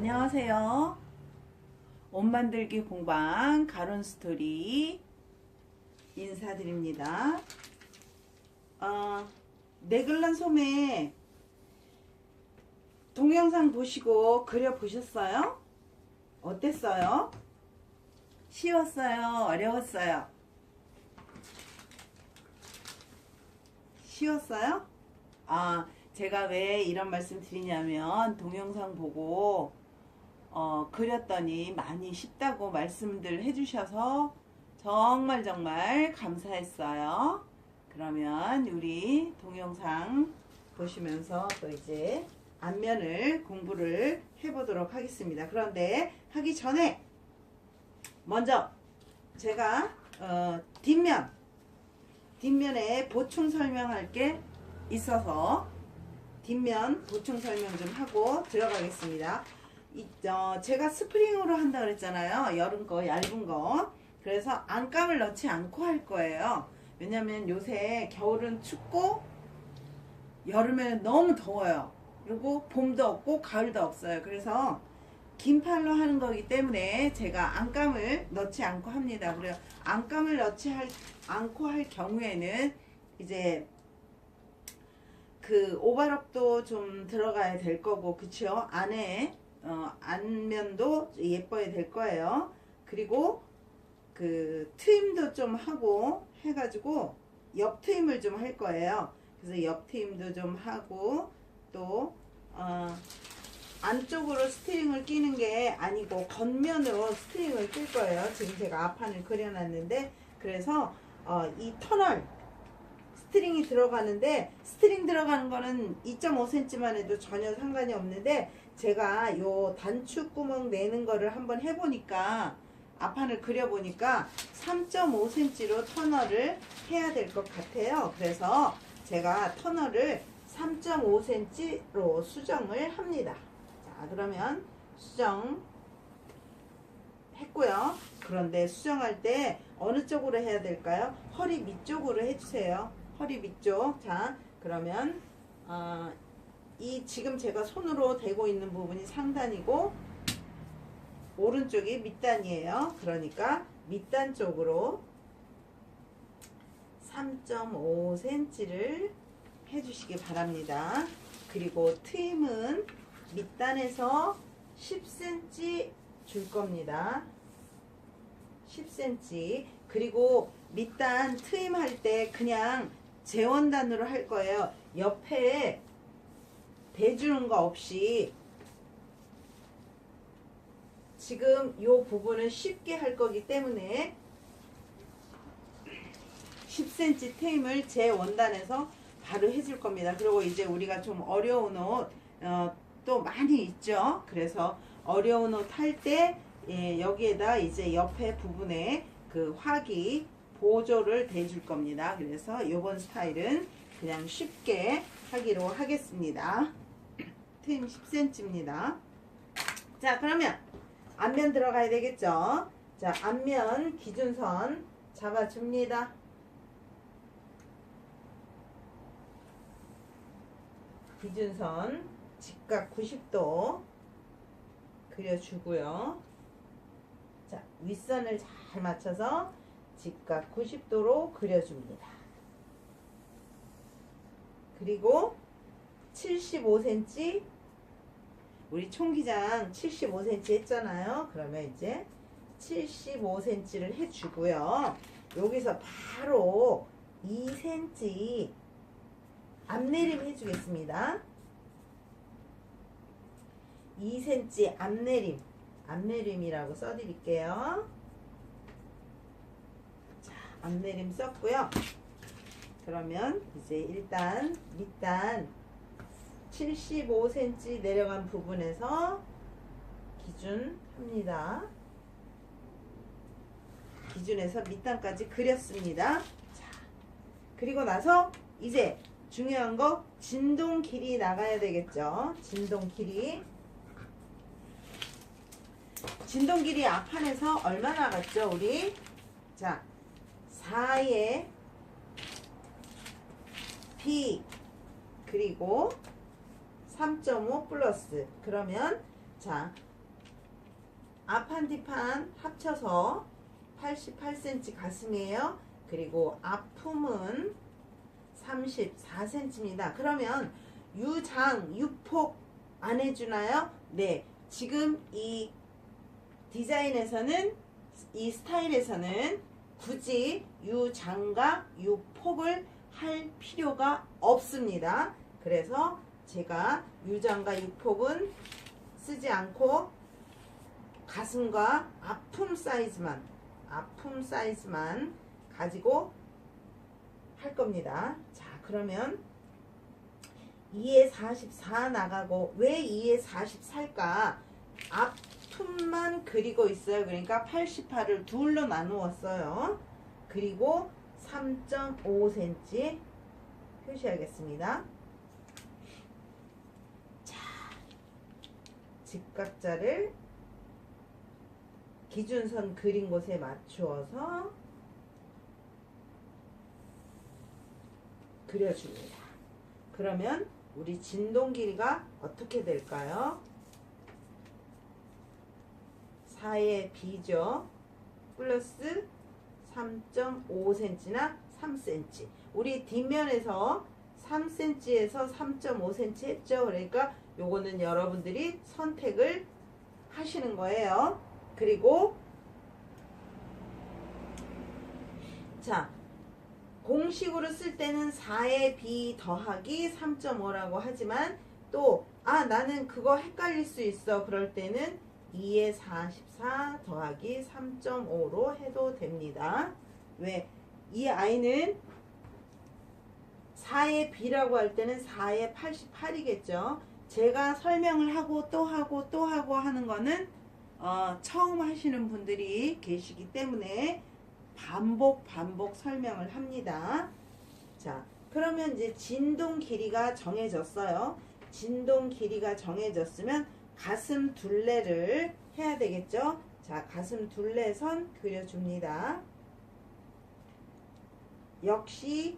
안녕하세요. 옷 만들기 공방 가론 스토리 인사드립니다. 어, 네글란 소매 동영상 보시고 그려 보셨어요? 어땠어요? 쉬웠어요? 어려웠어요? 쉬웠어요? 아, 제가 왜 이런 말씀 드리냐면 동영상 보고 어, 그렸더니 많이 쉽다고 말씀들 해주셔서 정말 정말 감사했어요. 그러면 우리 동영상 보시면서 또 이제 앞면을 공부를 해보도록 하겠습니다. 그런데 하기 전에 먼저 제가 어, 뒷면 뒷면에 보충 설명할 게 있어서 뒷면 보충 설명 좀 하고 들어가겠습니다. 이, 어, 제가 스프링으로 한다 그랬잖아요. 여름 거, 얇은 거. 그래서 안감을 넣지 않고 할 거예요. 왜냐면 요새 겨울은 춥고 여름에는 너무 더워요. 그리고 봄도 없고 가을도 없어요. 그래서 긴 팔로 하는 거기 때문에 제가 안감을 넣지 않고 합니다. 그래요. 안감을 넣지 할, 않고 할 경우에는 이제 그 오버럽도 좀 들어가야 될 거고 그쵸 안에 어, 안면도 예뻐야 될 거예요. 그리고 그 트임도 좀 하고 해가지고 옆 트임을 좀 할 거예요. 그래서 옆 트임도 좀 하고 또 어, 안쪽으로 스트링을 끼는 게 아니고 겉면으로 스트링을 낄 거예요. 지금 제가 앞판을 그려놨는데 그래서 어, 이 터널 스트링이 들어가는데 스트링 들어가는 거는 2.5cm만 해도 전혀 상관이 없는데 제가 요 단축 구멍 내는 거를 한번 해보니까 앞판을 그려보니까 3.5cm로 터널을 해야 될 것 같아요. 그래서 제가 터널을 3.5cm로 수정을 합니다. 자, 그러면 수정 했고요. 그런데 수정할 때 어느 쪽으로 해야 될까요? 허리 밑쪽으로 해주세요. 허리 밑쪽. 자, 그러면 어, 이 지금 제가 손으로 대고 있는 부분이 상단이고 오른쪽이 밑단이에요. 그러니까 밑단 쪽으로 3.5cm를 해주시기 바랍니다. 그리고 트임은 밑단에서 10cm 줄 겁니다. 10cm 그리고 밑단 트임 할 때 그냥 재원단으로 할 거예요. 옆에 대주는 거 없이 지금 이 부분은 쉽게 할 거기 때문에 10cm 테임을 제 원단에서 바로 해줄 겁니다. 그리고 이제 우리가 좀 어려운 옷, 어, 또 많이 있죠. 그래서 어려운 옷 할 때, 예, 여기에다 이제 옆에 부분에 그 화기 보조를 대줄 겁니다. 그래서 이번 스타일은 그냥 쉽게 하기로 하겠습니다. 트임 10cm입니다. 자, 그러면 앞면 들어가야 되겠죠? 자, 앞면 기준선 잡아줍니다. 기준선 직각 90도 그려주고요. 자, 윗선을 잘 맞춰서 직각 90도로 그려줍니다. 그리고 75cm 우리 총기장 75cm 했잖아요. 그러면 이제 75cm를 해주고요. 여기서 바로 2cm 앞내림 해주겠습니다. 2cm 앞내림 앞내림이라고 써드릴게요. 자, 앞내림 썼고요. 그러면 이제 일단 밑단 75cm 내려간 부분에서 기준합니다. 기준에서 밑단까지 그렸습니다. 자, 그리고 나서 이제 중요한 거 진동 길이 나가야 되겠죠. 진동 길이. 진동 길이 앞판에서 얼마 나갔죠, 우리? 자, 4에 B 그리고 3.5 플러스 그러면 자 앞판 뒷판 합쳐서 88cm 가슴이에요. 그리고 앞품은 34cm입니다. 그러면 유장, 유폭 안 해주나요? 네. 지금 이 디자인에서는 이 스타일에서는 굳이 유장과 유폭을 할 필요가 없습니다. 그래서 제가 유장과 유폭은 쓰지 않고 가슴과 아품 사이즈만 아품 사이즈만 가지고 할 겁니다. 자, 그러면 2에 44 나가고 왜 2에 44일까? 앞품만 그리고 있어요. 그러니까 88을 둘로 나누었어요. 그리고 3.5cm 표시하겠습니다. 자, 직각자를 기준선 그린 곳에 맞추어서 그려줍니다. 그러면 우리 진동 길이가 어떻게 될까요? 4의 b죠. 플러스 3.5cm나 3cm. 우리 뒷면에서 3cm에서 3.5cm 했죠. 그러니까 요거는 여러분들이 선택을 하시는 거예요. 그리고 자 공식으로 쓸 때는 4의 b 더하기 3.5라고 하지만 또 아 나는 그거 헷갈릴 수 있어 그럴 때는 2의 44 더하기 3.5로 해도 됩니다. 왜? 이 아이는 4의 b라고 할 때는 4의 88이겠죠. 제가 설명을 하고 또 하고 또 하고 하는 거는 어, 처음 하시는 분들이 계시기 때문에 반복 반복 설명을 합니다. 자, 그러면 이제 진동 길이가 정해졌어요. 진동 길이가 정해졌으면 가슴 둘레를 해야 되겠죠? 자, 가슴 둘레선 그려줍니다. 역시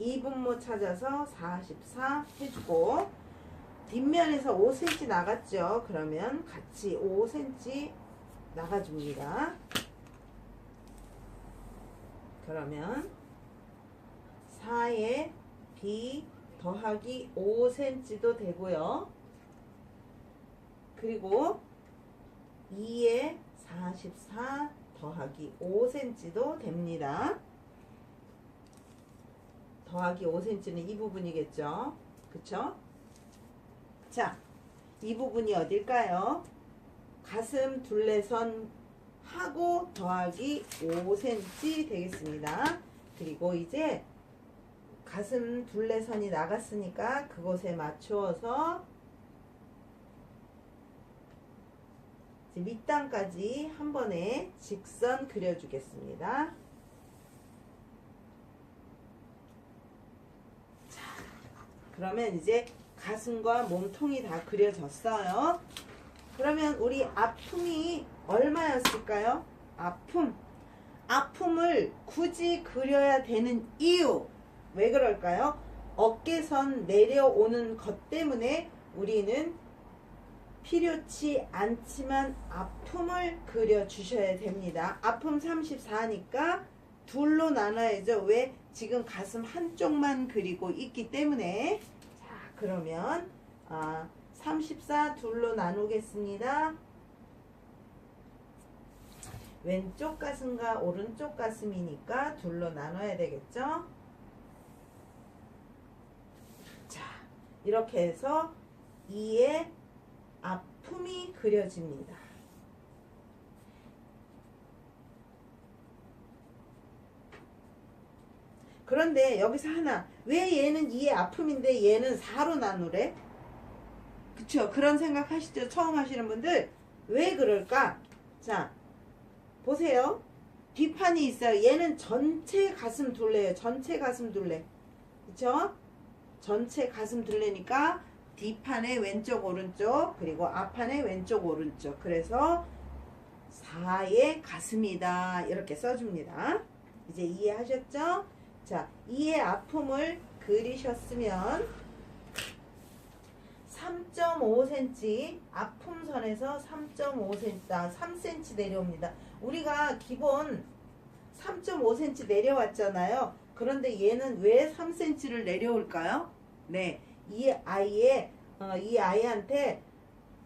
2분모 찾아서 44 해주고 뒷면에서 5cm 나갔죠? 그러면 같이 5cm 나가줍니다. 그러면 4에 B 더하기 5cm도 되고요. 그리고 2에 44 더하기 5cm도 됩니다. 더하기 5cm는 이 부분이겠죠. 그쵸? 자, 이 부분이 어딜까요? 가슴 둘레선 하고 더하기 5cm 되겠습니다. 그리고 이제 가슴 둘레선이 나갔으니까 그곳에 맞추어서 이제 밑단까지 한 번에 직선 그려주겠습니다. 자, 그러면 이제 가슴과 몸통이 다 그려졌어요. 그러면 우리 아픔이 얼마였을까요? 아픔. 아픔을 굳이 그려야 되는 이유. 왜 그럴까요? 어깨선 내려오는 것 때문에 우리는 필요치 않지만 아픔을 그려 주셔야 됩니다. 아픔 34니까 둘로 나눠야죠. 왜? 지금 가슴 한쪽만 그리고 있기 때문에. 자, 그러면 아, 34 둘로 나누겠습니다. 왼쪽 가슴과 오른쪽 가슴이니까 둘로 나눠야 되겠죠? 자, 이렇게 해서 2의 아픔이 그려집니다. 그런데 여기서 하나, 왜 얘는 2의 아픔인데 얘는 4로 나누래? 그쵸? 그런 생각 하시죠? 처음 하시는 분들. 왜 그럴까? 자, 보세요. 뒷판이 있어요. 얘는 전체 가슴 둘레예요. 전체 가슴 둘레. 그쵸? 전체 가슴 둘레니까 뒷판의 왼쪽 오른쪽 그리고 앞판의 왼쪽 오른쪽 그래서 4의 가슴이다 이렇게 써줍니다 이제 이해하셨죠? 자 2의 아픔을 그리셨으면 3.5cm 앞품선에서 3.5cm, 아, 3cm 내려옵니다. 우리가 기본 3.5cm 내려왔잖아요. 그런데 얘는 왜 3cm를 내려올까요? 네, 이 아이의 어, 이 아이한테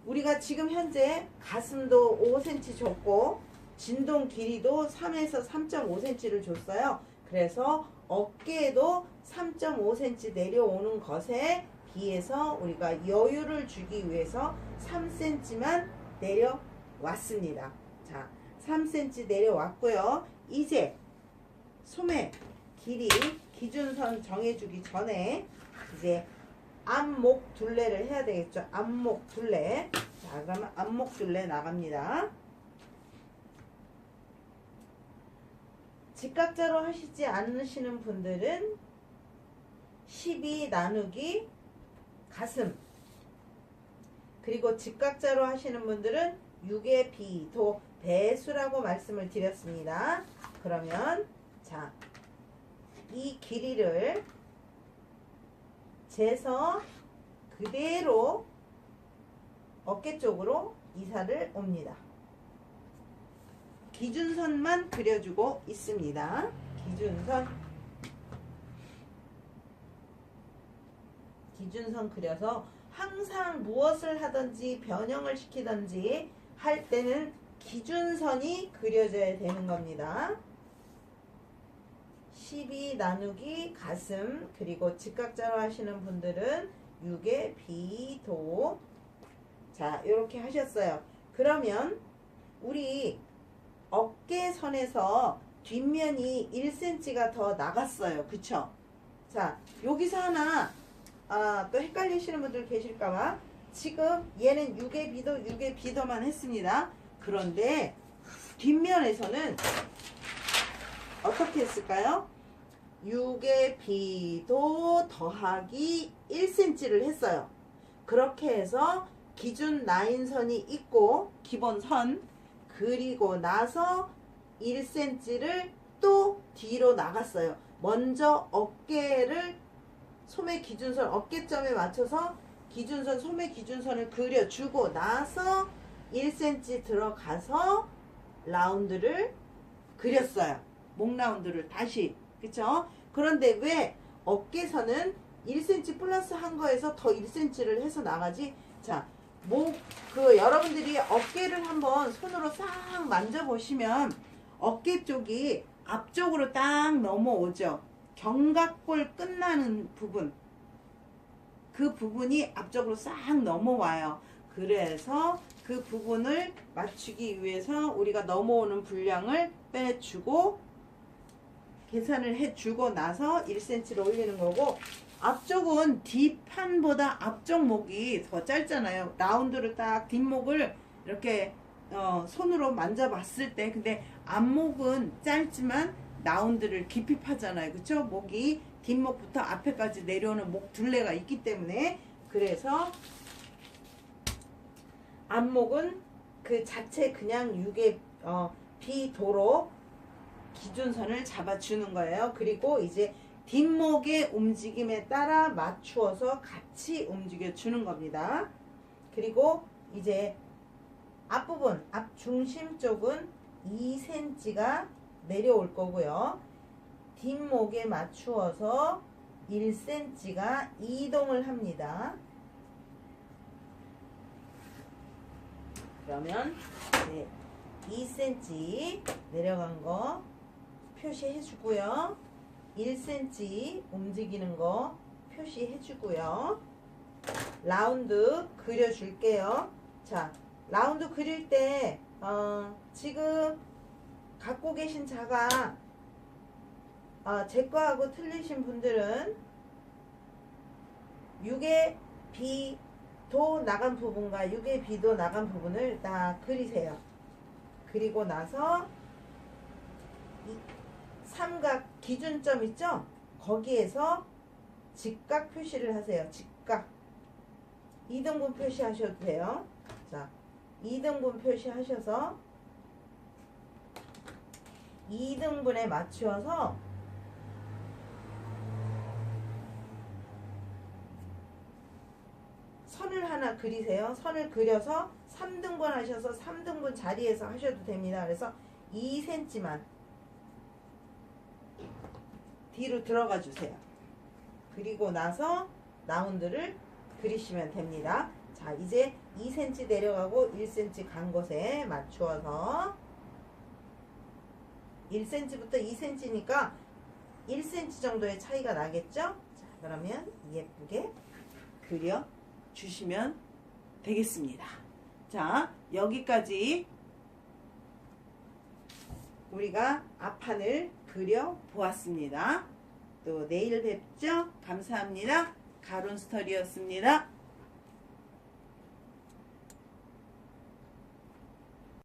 우리가 지금 현재 가슴도 5cm 줬고 진동 길이도 3에서 3.5cm를 줬어요. 그래서 어깨에도 3.5cm 내려오는 것에 비해서 우리가 여유를 주기 위해서 3cm만 내려왔습니다. 자, 3cm 내려왔고요. 이제 소매 길이 기준선 정해주기 전에 이제 앞목 둘레를 해야 되겠죠. 앞목 둘레. 자, 그러면 앞목 둘레 나갑니다. 직각자로 하시지 않으시는 분들은 12 나누기 가슴 그리고 직각자로 하시는 분들은 6의 비도 배수라고 말씀을 드렸습니다. 그러면 자, 이 길이를 재서 그대로 어깨 쪽으로 이사를 옵니다. 기준선만 그려주고 있습니다. 기준선 기준선 그려서 항상 무엇을 하든지 변형을 시키든지 할 때는 기준선이 그려져야 되는 겁니다. 12 나누기 가슴 그리고 직각자로 하시는 분들은 6의 비도 자 이렇게 하셨어요. 그러면 우리 어깨선에서 뒷면이 1cm가 더 나갔어요. 그쵸? 자, 여기서 하나, 아, 또 헷갈리시는 분들 계실까봐. 지금 얘는 6의 비도, 6의 비도만 했습니다. 그런데 뒷면에서는 어떻게 했을까요? 6의 비도 더하기 1cm를 했어요. 그렇게 해서 기준 라인선이 있고, 기본 선, 그리고 나서 1cm를 또 뒤로 나갔어요. 먼저 어깨를 소매 기준선 어깨점에 맞춰서 기준선 소매 기준선을 그려주고 나서 1cm 들어가서 라운드를 그렸어요. 목 라운드를 다시 그쵸? 그런데 왜 어깨선은 1cm 플러스 한 거에서 더 1cm를 해서 나가지? 자, 목, 그, 여러분들이 어깨를 한번 손으로 싹 만져보시면 어깨 쪽이 앞쪽으로 딱 넘어오죠. 견갑골 끝나는 부분. 그 부분이 앞쪽으로 싹 넘어와요. 그래서 그 부분을 맞추기 위해서 우리가 넘어오는 분량을 빼주고 계산을 해주고 나서 1cm를 올리는 거고 앞쪽은 뒷판보다 앞쪽 목이 더 짧잖아요. 라운드를 딱 뒷목을 이렇게 어, 손으로 만져봤을 때 근데 앞목은 짧지만 라운드를 깊이 파잖아요. 그쵸? 목이 뒷목부터 앞에까지 내려오는 목 둘레가 있기 때문에 그래서 앞목은 그 자체 그냥 6의 어, 비도로 기준선을 잡아주는 거예요. 그리고 이제 뒷목의 움직임에 따라 맞추어서 같이 움직여 주는 겁니다. 그리고 이제 앞부분, 앞 중심 쪽은 2cm가 내려올 거고요. 뒷목에 맞추어서 1cm가 이동을 합니다. 그러면 네, 2cm 내려간 거 표시해 주고요. 1cm 움직이는 거 표시해 주고요. 라운드 그려 줄게요. 자, 라운드 그릴 때 어, 지금 갖고 계신 자가 어, 제 거하고 틀리신 분들은 6의 비, 도 나간 부분과 6의 비도 나간 부분을 다 그리세요. 그리고 나서 이 삼각 기준점 있죠? 거기에서 직각 표시를 하세요. 직각. 2등분 표시하셔도 돼요. 자, 2등분 표시하셔서 2등분에 맞추어서 선을 하나 그리세요. 선을 그려서 3등분 하셔서 3등분 자리에서 하셔도 됩니다. 그래서 2cm만 뒤로 들어가 주세요. 그리고 나서 라운드를 그리시면 됩니다. 자, 이제 2cm 내려가고 1cm 간 곳에 맞추어서 1cm부터 2cm니까 1cm 정도의 차이가 나겠죠? 자, 그러면 예쁘게 그려 주시면 되겠습니다. 자, 여기까지 우리가 앞판을 그려 보았습니다. 또 내일 뵙죠. 감사합니다. 가론 스터디였습니다.